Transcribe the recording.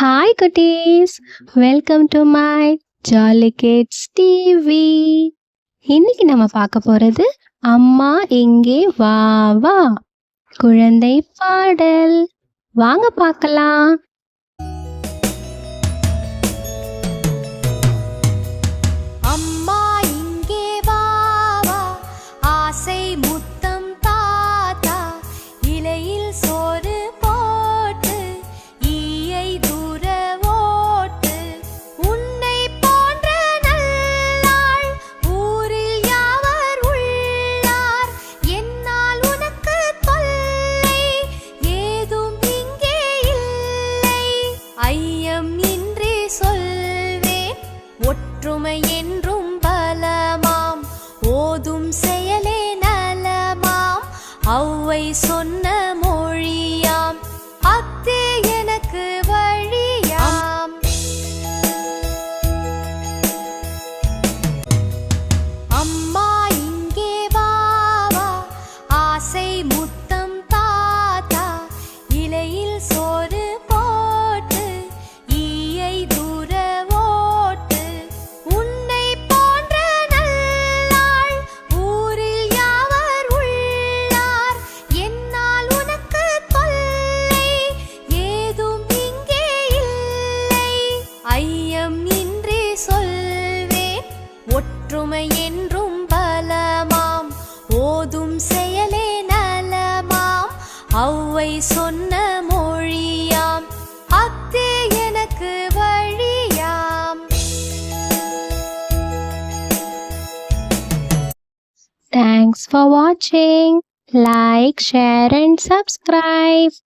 Hi குட்டீஸ் welcome to my jolly kids TV இன்னைக்கு நம்ம பார்க்க போகிறது அம்மா இங்கே வா வா. குழந்தை பாடல். வாங்க பார்க்கலாம். என்றும் பலமாம். ஓதும் செயலே நலமாம். ஔவை சொல் செயலே நலமாம் ஔவை சொன்ன மொழியாம். அத்தே எனக்கு வழியாம். தேங்க்ஸ் ஃபார் வாட்சிங் லைக் ஷேர் அண்ட் சப்ஸ்கிரைப்